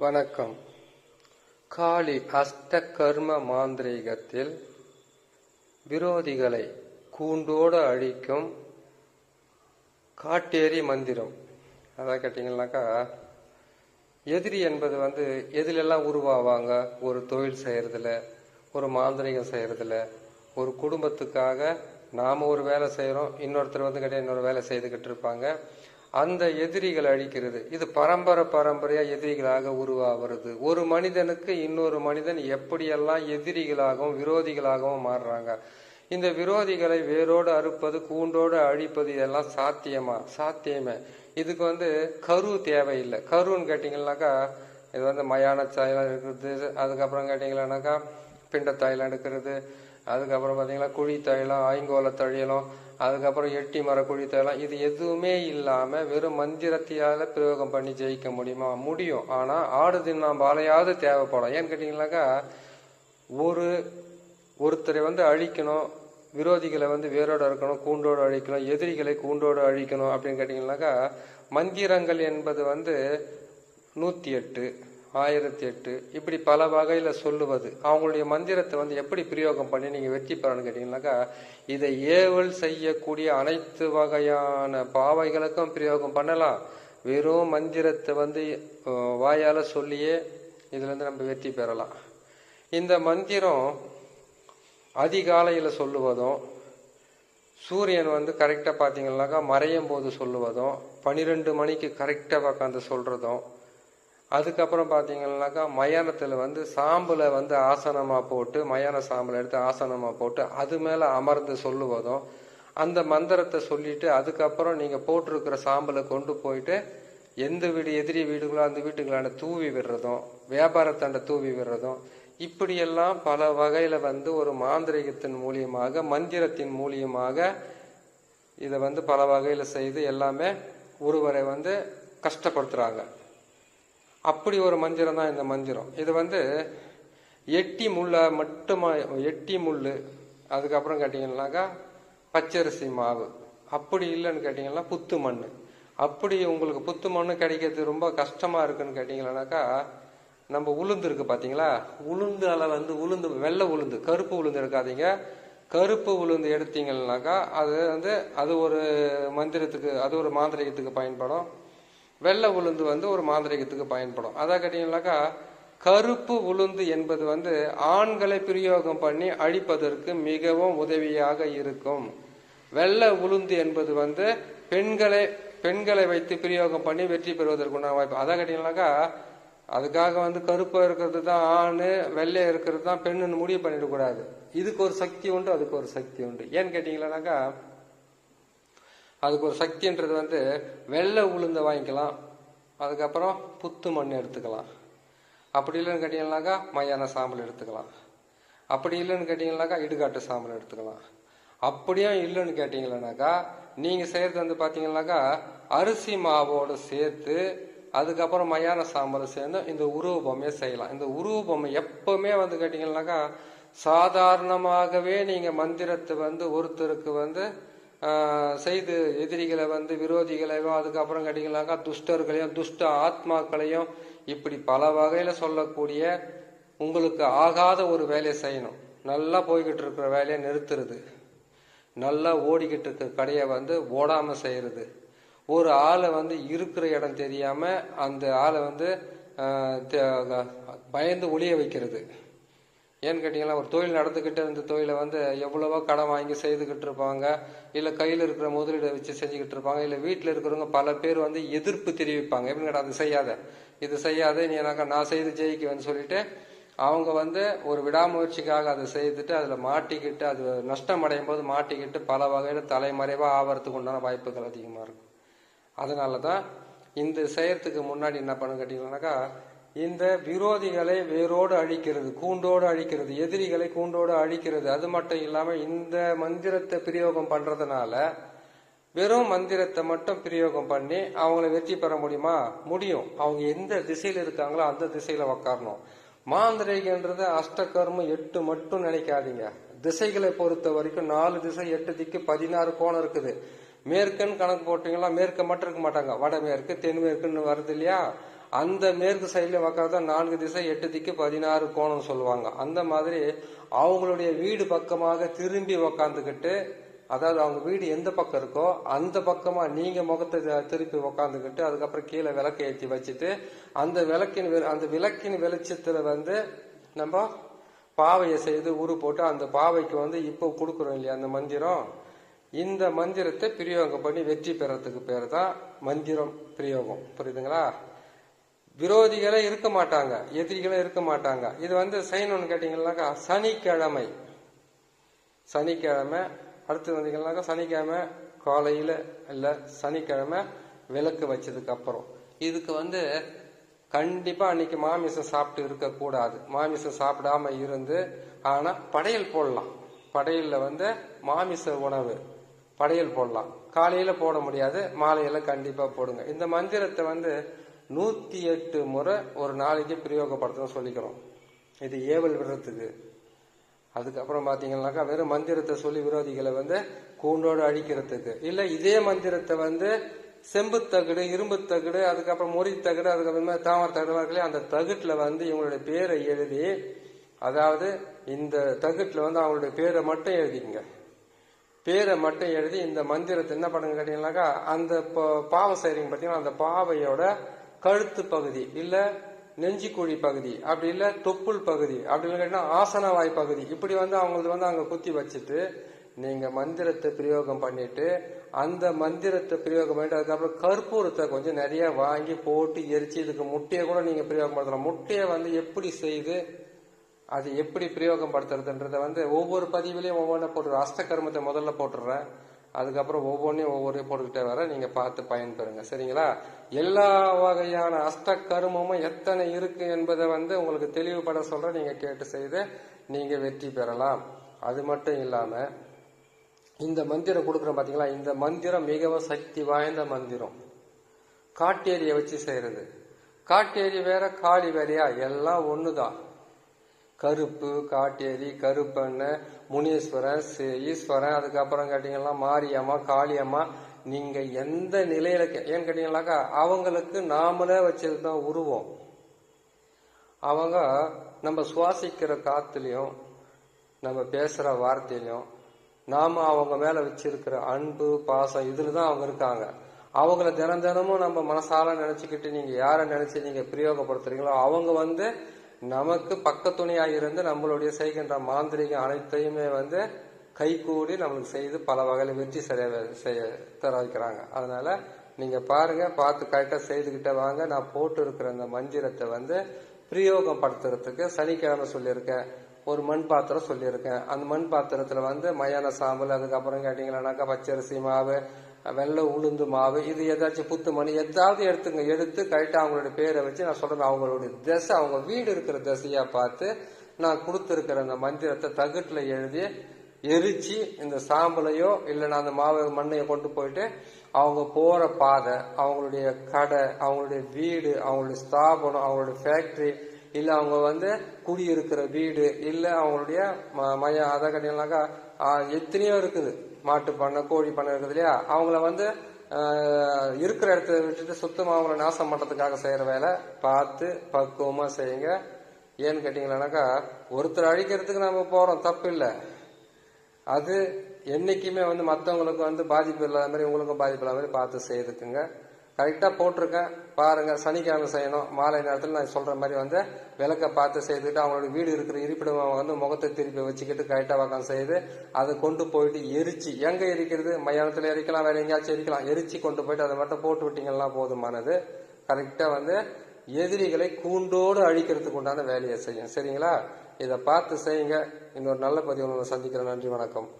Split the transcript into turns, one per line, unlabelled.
வணக்கம். காளி அஷ்ட கர்ம மாந்திரீகத்தில் விரோதிகளை கூண்டோடு அழிக்கும் காட்டேரி மந்திரம். அதான் கேட்டிங்கன்னாக்கா எதிரி என்பது வந்து எதிலெல்லாம் உருவாவாங்க? ஒரு தொழில் செய்கிறதுல ஒரு மாந்திரிகம் செய்கிறதுல ஒரு குடும்பத்துக்காக நாம் ஒரு வேலை செய்கிறோம் இன்னொருத்தர் வந்து கிடையாது இன்னொரு வேலை செய்துக்கிட்டு இருப்பாங்க. அந்த எதிரிகளை அழிக்கிறது. இது பரம்பரை பரம்பரையா எதிரிகளாக உருவாகிறது. ஒரு மனிதனுக்கு இன்னொரு மனிதன் எப்படியெல்லாம் எதிரிகளாகவும் விரோதிகளாகவும் மாறுறாங்க? இந்த விரோதிகளை வேரோடு அறுப்பது கூண்டோடு அழிப்பது இதெல்லாம் சாத்தியமா? சாத்தியமே. இதுக்கு வந்து கரு தேவையில்லை. கருன்னு கேட்டிங்கன்னாக்கா இது வந்து மயான சாயலாம் இருக்கிறது அதுக்கப்புறம் கேட்டிங்கன்னாக்கா பிண்ட எடுக்கிறது அதுக்கப்புறம் பார்த்தீங்கன்னா குழி தைலம் ஐங்கோல தைலம் அதுக்கப்புறம் எட்டி மர குழி இது எதுவுமே இல்லாமல் வெறும் மந்திரத்தையால் பிரயோகம் பண்ணி ஜெயிக்க முடியுமா? முடியும். ஆனால் ஆடு தின்னாம் பாலையாவது தேவைப்படும். ஏன்னு கேட்டிங்கன்னாக்கா ஒரு ஒருத்தரை வந்து அழிக்கணும் விரோதிகளை வந்து வேரோடு அறுக்கணும் கூண்டோடு அழிக்கணும் எதிரிகளை கூண்டோடு அழிக்கணும் அப்படின்னு கேட்டிங்கனாக்கா மந்திரங்கள் என்பது வந்து நூற்றி எட்டு. ஆயிரத்தி எட்டு இப்படி பல வகையில் சொல்லுவது. அவங்களுடைய மந்திரத்தை வந்து எப்படி பிரயோகம் பண்ணி நீங்கள் வெற்றி பெறணும்னு கேட்டிங்கனாக்கா இதை ஏவல் செய்யக்கூடிய அனைத்து வகையான பாவைகளுக்கும் பிரயோகம் பண்ணலாம். வெறும் மந்திரத்தை வந்து வாயால் சொல்லியே இதுலேருந்து நம்ம வெற்றி பெறலாம். இந்த மந்திரம் அதிகாலையில் சொல்லுவதும் சூரியன் வந்து கரெக்டாக பார்த்தீங்கன்னாக்கா மறையும் போது சொல்லுவதும் பன்னிரெண்டு மணிக்கு கரெக்டாக உட்காந்து சொல்கிறதும் அதுக்கப்புறம் பார்த்தீங்கன்னாக்கா மயானத்தில் வந்து சாம்பலை வந்து ஆசனமாக போட்டு மயான சாம்பலை எடுத்து ஆசனமாக போட்டு அது மேலே அமர்ந்து சொல்லுவதும் அந்த மந்திரத்தை சொல்லிட்டு அதுக்கப்புறம் நீங்கள் போட்டிருக்கிற சாம்பலை கொண்டு போயிட்டு எந்த வீடு எதிரி வீடுகளோ அந்த வீட்டுகளான தூவி விடுறதும் வியாபாரத்தாண்ட தூவி விடுறதும் இப்படியெல்லாம் பல வகையில் வந்து ஒரு மாந்திரிகத்தின் மூலியமாக மந்திரத்தின் மூலியமாக இதை வந்து பல வகையில் செய்து எல்லாமே ஒருவரை வந்து கஷ்டப்படுத்துகிறாங்க அப்படி ஒரு மந்திரம் தான் இந்த மந்திரம். இது வந்து எட்டி முள்ளை மட்டுமா எட்டி முள் அதுக்கப்புறம் கேட்டிங்கன்னாக்கா பச்சரிசி மாவு. அப்படி இல்லைன்னு கேட்டிங்கன்னா புத்து மண் அப்படி உங்களுக்கு புத்து மண் கிடைக்கிறது ரொம்ப கஷ்டமாக இருக்குன்னு கேட்டிங்கன்னாக்கா நம்ம உளுந்து இருக்கு பார்த்தீங்களா உளுந்து அலை வந்து உளுந்து வெள்ளை உளுந்து கருப்பு உளுந்து எடுக்காதீங்க. கருப்பு உளுந்து எடுத்தீங்கன்னாக்கா அது வந்து அது ஒரு மந்திரத்துக்கு அது ஒரு மாந்திரிகத்துக்கு பயன்படும். வெள்ளை உளுந்து வந்து ஒரு மாந்திரிகத்துக்கு பயன்படும். அதான் கேட்டீங்கன்னாக்கா கருப்பு உளுந்து என்பது வந்து ஆண்களை பிரயோகம் பண்ணி அழிப்பதற்கு மிகவும் உதவியாக இருக்கும். வெள்ளை உளுந்து என்பது வந்து பெண்களை பெண்களை வைத்து பிரயோகம் பண்ணி வெற்றி பெறுவதற்குண்டான வாய்ப்பு. அதான் கேட்டீங்கன்னாக்கா அதுக்காக வந்து கருப்பாக இருக்கிறது தான் ஆண் வெள்ளை இருக்கிறது தான் பெண்ணுன்னு முடிவு பண்ணிடக்கூடாது. இதுக்கு ஒரு சக்தி உண்டு அதுக்கு ஒரு சக்தி உண்டு. ஏன்னு கேட்டீங்களானாக்கா அதுக்கு ஒரு சக்தின்றது வந்து வெள்ளை உளுந்த வாங்கிக்கலாம். அதுக்கப்புறம் புத்து மண் எடுத்துக்கலாம். அப்படி இல்லைன்னு கேட்டிங்கனாக்கா மையான சாம்பல் எடுத்துக்கலாம். அப்படி இல்லைன்னு கேட்டிங்கன்னாக்கா இடுகாட்டு சாம்பல் எடுத்துக்கலாம். அப்படியும் இல்லைன்னு கேட்டிங்களானாக்கா நீங்கள் செய்கிறது வந்து பார்த்தீங்கன்னாக்கா அரிசி மாவோடு சேர்த்து அதுக்கப்புறம் மயான சாம்பல் சேர்ந்து இந்த உருவ பொம்மையை செய்யலாம். இந்த உருவ பொம்மை எப்பவுமே வந்து கேட்டிங்கன்னாக்கா சாதாரணமாகவே நீங்கள் மந்திரத்தை வந்து ஒருத்தருக்கு வந்து செய்து எதிரிகளை வந்து விரோதிகளையும் அதுக்கப்புறம் கேட்டிங்கனாக்கா துஷ்டர்களையும் துஷ்ட ஆத்மாக்களையும் இப்படி பல வகையில் சொல்லக்கூடிய உங்களுக்கு ஆகாத ஒரு வேலையை செய்யணும். நல்லா போய்கிட்டு இருக்கிற வேலையை நிறுத்துறது. நல்லா ஓடிக்கிட்டு இருக்கிற கடையை வந்து ஓடாமல் செய்கிறது ஒரு ஆளை வந்து இருக்கிற இடம் தெரியாமல் அந்த ஆளை வந்து பயந்து ஒளிய வைக்கிறது. ஏன்னு கேட்டிங்கன்னா ஒரு தொழில் நடந்துக்கிட்டு இந்த தொழிலை வந்து எவ்வளவோ கடன் வாங்கி செய்துக்கிட்டு இருப்பாங்க. இல்லை கையில் இருக்கிற முதலீடை வச்சு செஞ்சுக்கிட்டு இருப்பாங்க. இல்லை வீட்டில் இருக்கிறவங்க பல பேர் வந்து எதிர்ப்பு தெரிவிப்பாங்க. எப்படின்னு கேட்டால் அது செய்யாத. இது செய்யாத நீ எனக்கு நான் செய்து ஜெயிக்குவேன்னு சொல்லிட்டு அவங்க வந்து ஒரு விடாமுயற்சிக்காக அதை செய்துட்டு அதில் மாட்டிக்கிட்டு அது நஷ்டம் அடையும் போது மாட்டிக்கிட்டு பல வகையில் தலைமறைவாக ஆவறதுக்கு உண்டான வாய்ப்புகள் அதிகமாக இருக்கும். அதனால தான் இந்த செய்யறதுக்கு முன்னாடி என்ன பண்ணு கேட்டிங்கன்னாக்கா இந்த விரோதிகளை வேரோடு அழிக்கிறது கூண்டோடு அழிக்கிறது எதிரிகளை கூண்டோடு அழிக்கிறது அது மட்டும் இல்லாமல் இந்த மந்திரத்தை பிரயோகம் பண்ணுறதுனால வெறும் மந்திரத்தை மட்டும் பிரயோகம் பண்ணி அவங்கள வெற்றி பெற முடியுமா? முடியும். அவங்க எந்த திசையில் இருக்காங்களோ அந்த திசையில் உக்காரணும். மாந்திரிகன்றது அஷ்டகர்மம் எட்டு மட்டும் நினைக்காதீங்க. திசைகளை பொறுத்த வரைக்கும் நாலு திசை எட்டு திக்கு பதினாறு கோணம் இருக்குது. மேற்குன்னு கணக்கு போட்டீங்களா? மேற்க மட்டும் இருக்க மாட்டாங்க. வடமேற்கு தென்மேற்குன்னு வருது இல்லையா? அந்த மேற்கு சைடில் உக்காந்தா நான்கு திசை எட்டு திக்கு பதினாறு கோணம் சொல்லுவாங்க. அந்த மாதிரி அவங்களுடைய வீடு பக்கமாக திரும்பி உக்காந்துக்கிட்டு அதாவது அவங்க வீடு எந்த பக்கம் இருக்கோ அந்த பக்கமா நீங்க முகத்தை த- திருப்பி உக்காந்துக்கிட்டு அதுக்கப்புறம் கீழே விளக்கு ஏற்றி வச்சுட்டு அந்த விளக்கின் அந்த விளக்கின் வெளிச்சத்துல வந்து நம்ம பாவையை செய்து உரு போட்டு அந்த பாவைக்கு வந்து இப்போ கொடுக்குறோம் இல்லையா அந்த மந்திரம்? இந்த மந்திரத்தை பிரயோகம் பண்ணி வெற்றி பெறத்துக்கு பேர் தான் மந்திரம் பிரயோகம். புரியுதுங்களா? விரோதிகளே இருக்க மாட்டாங்க எதிரிகளே இருக்க மாட்டாங்க. இது வந்து செய்யணும்னு கேட்டீங்கன்னாக்கா சனிக்கிழமை. சனிக்கிழமை அடுத்து வந்தீங்கன்னாக்கா சனிக்கிழமை காலையில் இல்லை சனிக்கிழமை விளக்கு வச்சதுக்கு அப்புறம் இதுக்கு வந்து கண்டிப்பாக அன்னைக்கு மாமிசம் சாப்பிட்டு இருக்கக்கூடாது மாமிசம் சாப்பிடாம இருந்து ஆனால் படையல் போடலாம். படையலில் வந்து மாமிச உணவு படையல் போடலாம். காலையில் போட முடியாது மாலையில் கண்டிப்பாக போடுங்க. இந்த மந்திரத்தை வந்து நூற்றி எட்டு முறை ஒரு நாளைக்கு பிரயோகப்படுத்தணும் சொல்லிக்கிறோம். இது ஏவல் விடுறதுக்கு அதுக்கப்புறம் பாத்தீங்கன்னாக்கா வெறும் மந்திரத்தை சொல்லி விரோதிகளை வந்து கூண்டோடு அழிக்கிறதுக்கு. இல்ல இதே மந்திரத்தை வந்து செம்பு தகுடு இரும்பு தகுடு அதுக்கப்புறம் முறி தகடு அதுக்கப்புறமா தாமர தகடு அந்த தகுட்டுல வந்து இவங்களுடைய பேரை எழுதி அதாவது இந்த தகுட்டுல வந்து அவங்களுடைய பேரை மட்டும் எழுதிங்க பேரை மட்டும் எழுதி இந்த மந்திரத்தை என்ன பண்ணுங்க கேட்டீங்கன்னாக்கா அந்த பாவம் பாவை செய்றீங்க பார்த்தீங்கன்னா அந்த பாவையோட கழுத்து பகுதி இல்ல நெஞ்சிக்குழி பகுதி அப்படி இல்ல தொப்புள் பகுதி அப்படி இல்லைன்னா ஆசனவாய் பகுதி. இப்படி வந்து அவங்களது வந்து அங்க குத்தி வச்சுட்டு நீங்க மந்திரத்தை பிரயோகம் பண்ணிட்டு அந்த மந்திரத்தை பிரயோகம் பண்ணிட்டு அதுக்கப்புறம் கற்பூரத்தை கொஞ்சம் நிறைய வாங்கி போட்டு எரிச்சு இதுக்கு முட்டையை கூட நீங்க பிரயோகம் படுத்தலாம் முட்டையை வந்து எப்படி செய்து அது எப்படி பிரயோகம் படுத்துறதுன்றத வந்து ஒவ்வொரு பதிவுலயும் ஒவ்வொன்றா போட்டுருவேன். அஷ்டகர்மத்தை முதல்ல போட்டுடுறேன் அதுக்கப்புறம் ஒவ்வொன்றையும் ஒவ்வொரு போட்டுக்கிட்டே வர நீங்க பார்த்து பயன்பெறுங்க. சரிங்களா? எல்லா வகையான அஷ்ட கருமமும் எத்தனை இருக்கு என்பதை வந்து உங்களுக்கு தெளிவுபட சொல்ற நீங்க கேட்டு செய்து நீங்க வெற்றி பெறலாம். அது மட்டும் இல்லாம இந்த மந்திரம் கொடுக்குறோம் பாத்தீங்களா? இந்த மந்திரம் மிகவும் சக்தி வாய்ந்த மந்திரம். காட்டேரியை வச்சு செய்யறது. காட்டேரி வேற காளி வேறையா? எல்லாம் ஒண்ணுதான். கருப்பு காட்டேரி கருப்பண்ண முனீஸ்வரன் ஈஸ்வரன் அதுக்கப்புறம் கேட்டீங்கன்னா மாரியம்மா காளியம்மா நீங்க எந்த நிலையில கே- ஏன்னு கேட்டீங்கன்னாக்கா அவங்களுக்கு நாமளே வச்சதுதான் உருவம். அவங்க நம்ம சுவாசிக்கிற காத்துலயும் நம்ம பேசுற வார்த்தையிலும் நாம அவங்க மேல வச்சிருக்கிற அன்பு பாசம் இதுல தான் அவங்க இருக்காங்க. அவங்கள தினம் தினமும் நம்ம மனசால நினைச்சுக்கிட்டு நீங்க யாரை நினைச்சு நீங்க பிரயோகப்படுத்துறீங்களோ அவங்க வந்து நமக்கு பக்கத்துணையாக இருந்து நம்மளுடைய செய்கின்ற மாந்திரிகம் அனைத்தையுமே வந்து கைகூடி நம்மளுக்கு செய்து பல வகையில் வெற்றி செய்ய செய்ய தர வைக்கிறாங்க அதனால நீங்க பாருங்க பார்த்து கரெக்டாக செய்துக்கிட்ட வாங்க. நான் போட்டு இருக்கிற அந்த மந்திரத்தை வந்து பிரயோகம் படுத்துறதுக்கு சனிக்கிழமை சொல்லியிருக்கேன். ஒரு மண் பாத்திரம் சொல்லியிருக்கேன். அந்த மண் பாத்திரத்துல வந்து மயான சாம்பல் அதுக்கப்புறம் கேட்டீங்கன்னாக்கா பச்சரிசி மாவு வெள்ளை உளுந்து மாவு இது ஏதாச்சும் புத்து மணி ஏதாவது எடுத்துங்க. எடுத்து கரெக்டாக அவங்களுடைய பேரை வச்சு நான் சொல்றேன். அவங்களுடைய திசை அவங்க வீடு இருக்கிற திசையா பார்த்து நான் கொடுத்துருக்கிற அந்த மந்திரத்தை தகுட்டில் எழுதி எரிச்சு இந்த சாம்பலையோ இல்லைன்னா அந்த மாவை மண்ணையோ கொண்டு போயிட்டு அவங்க போற பாதை அவங்களுடைய கடை அவங்களுடைய வீடு அவங்களுடைய ஸ்தாபனம் அவங்களுடைய ஃபேக்ட்ரி இல்லை அவங்க வந்து குடியிருக்கிற வீடு இல்லை அவங்களுடைய ம- மயம் அதை கட்டினாக்கா எத்தனையோ இருக்குது. மாட்டு பண்ணை கோழி பண்ணை இருக்குது இல்லையா? அவங்கள வந்து இருக்கிற இடத்த விட்டுட்டு சுத்தமாக அவங்கள நாசம் பண்ணுறதுக்காக செய்கிற வேலை. பார்த்து பக்குவமாக செய்யுங்க. ஏன்னு கேட்டிங்களானாக்கா ஒருத்தர் அழிக்கிறதுக்கு நம்ம போகிறோம் தப்பு இல்லை. அது என்றைக்குமே வந்து மற்றவங்களுக்கு வந்து பாதிப்பு இல்லாத மாதிரி உங்களுக்கும் பாதிப்பு இல்லாத மாதிரி பார்த்து செய்துக்குங்க. கரெக்டாக போட்டிருக்கேன். பாருங்கள் சனிக்கிழமை செய்யணும். மாலை நேரத்தில் நான் சொல்கிற மாதிரி வந்து விளக்க பார்த்து செய்துட்டு அவங்களோட வீடு இருக்கிற இருப்பிடமாக வந்து முகத்தை திருப்பி வச்சுக்கிட்டு கரெக்டாக உட்காந்து செய்து அதை கொண்டு போயிட்டு எரிச்சு எங்கே எரிக்கிறது? மயானத்தில் எரிக்கலாம் வேறு எங்கேயாச்சும் எரிக்கலாம். எரிச்சு கொண்டு போயிட்டு அதை மட்டும் போட்டு விட்டிங்கன்னா போதுமானது. கரெக்டாக வந்து எதிரிகளை கூண்டோடு அழிக்கிறதுக்கு உண்டான வேலையை செய்யும். சரிங்களா? இதை பார்த்து செய்யுங்க. இன்னொரு நல்ல பதிவு சந்திக்கிறேன். நன்றி வணக்கம்.